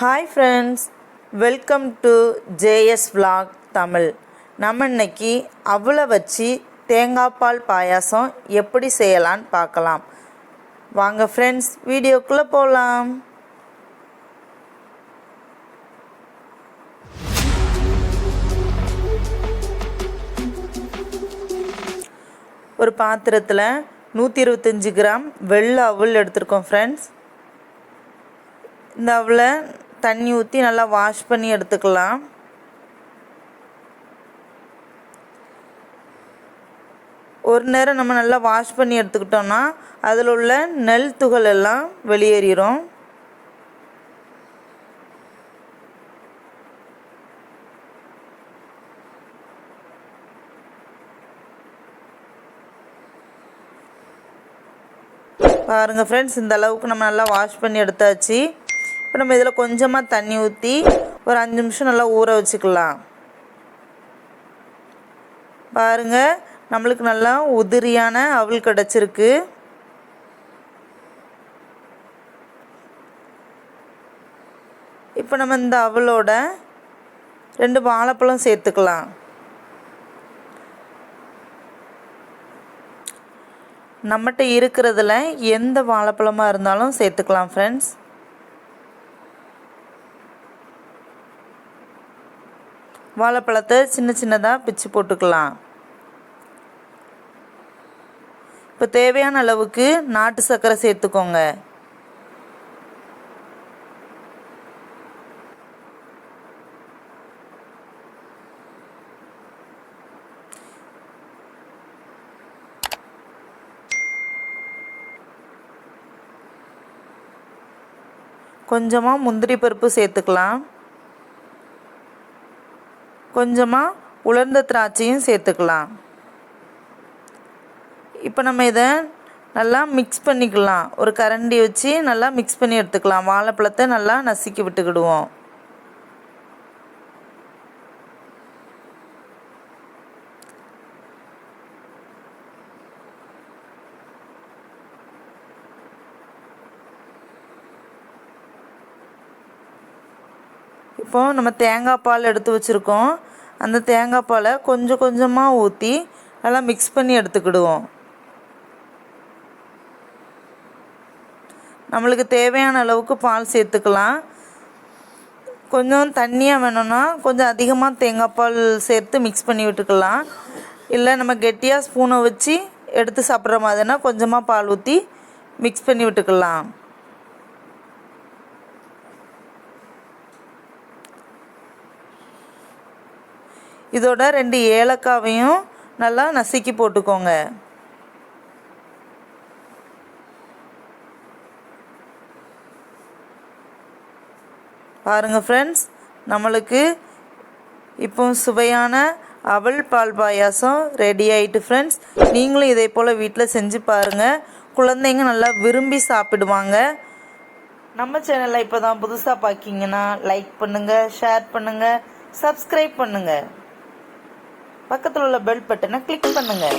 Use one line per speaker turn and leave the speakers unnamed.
Hi friends welcome to JS vlog Tamil நம்ம இன்னைக்கு அவ்வளோ வச்சு தேங்காய் பால் பாயாசம் எப்படி செய்யலான்னு பார்க்கலாம். வாங்க ஃப்ரெண்ட்ஸ் வீடியோக்குள்ளே போகலாம் ஒரு பாத்திரத்தில் நூற்றி இருபத்தஞ்சி கிராம் வெள்ளை அவல் எடுத்திருக்கோம் ஃப்ரெண்ட்ஸ் இந்த அவலை தண்ணி ஊற்றி நல்லா வாஷ் பண்ணி எடுத்துக்கலாம். ஒரு நேரம் நம்ம நல்லா வாஷ் பண்ணி எடுத்துக்கிட்டோம்னா அதில் உள்ள நெல் துகள் எல்லாம் வெளியேறிடும் பாருங்கள் ஃப்ரெண்ட்ஸ் இந்த அளவுக்கு நம்ம நல்லா வாஷ் பண்ணி எடுத்தாச்சு. இப்போ நம்ம இதில் கொஞ்சமாக தண்ணி ஊற்றி ஒரு அஞ்சு நிமிஷம் நல்லா ஊற வச்சுக்கலாம். பாருங்கள் நம்மளுக்கு நல்லா உதிரியான அவல் கிடச்சிருக்கு. இப்போ நம்ம இந்த அவலோட ரெண்டு வாழைப்பழம் சேர்த்துக்கலாம். நம்மகிட்ட இருக்கிறதுல எந்த வாழைப்பழமாக இருந்தாலும் சேர்த்துக்கலாம் ஃப்ரெண்ட்ஸ் வாழைப்பழத்தை சின்ன சின்னதாக பிச்சு போட்டுக்கலாம். இப்போ தேவையான அளவுக்கு நாட்டு சர்க்கரை சேர்த்துக்கோங்க. கொஞ்சமாக முந்திரி பருப்பு சேர்த்துக்கலாம். கொஞ்சமாக உலர்ந்த திராட்சையும் சேர்த்துக்கலாம். இப்போ நம்ம இதை நல்லா மிக்ஸ் பண்ணிக்கலாம். ஒரு கரண்டி வச்சு நல்லா மிக்ஸ் பண்ணி எடுத்துக்கலாம். வாழைப்பழத்தை நல்லா நசுக்கி விட்டுக்கிடுவோம். இப்போ நம்ம தேங்காய் பால் எடுத்து வச்சுருக்கோம். அந்த தேங்காய் பாலை கொஞ்சம் கொஞ்சமாக ஊற்றி நல்லா மிக்ஸ் பண்ணி எடுத்துக்கிடுவோம். நம்மளுக்கு தேவையான அளவுக்கு பால் சேர்த்துக்கலாம். கொஞ்சம் தண்ணியாக வேணும்னா கொஞ்சம் அதிகமாக தேங்காய் பால் சேர்த்து மிக்ஸ் பண்ணி விட்டுக்கலாம். இல்லை நம்ம கெட்டியாக ஸ்பூனை வச்சு எடுத்து சாப்பிட்ற மாதிரினா கொஞ்சமாக பால் ஊற்றி மிக்ஸ் பண்ணி விட்டுக்கலாம். இதோட ரெண்டு ஏலக்காவையும் நல்லா நசுக்கி போட்டுக்கோங்க. பாருங்கள் ஃப்ரெண்ட்ஸ் நம்மளுக்கு இப்போ சுவையான அவல் பால் பாயாசம் ரெடி ஆயிட்டு ஃப்ரெண்ட்ஸ் நீங்களும் இதே போல் வீட்டில் செஞ்சு பாருங்கள் குழந்தைங்க நல்லா விரும்பி சாப்பிடுவாங்க. நம்ம சேனலை இப்போ தான் புதுசாக பார்க்கிங்கன்னா லைக் பண்ணுங்கள் ஷேர் பண்ணுங்கள் சப்ஸ்கிரைப் பண்ணுங்கள் பக்கத்தில் உள்ள பெல் பட்டனை கிளிக் பண்ணுங்கள்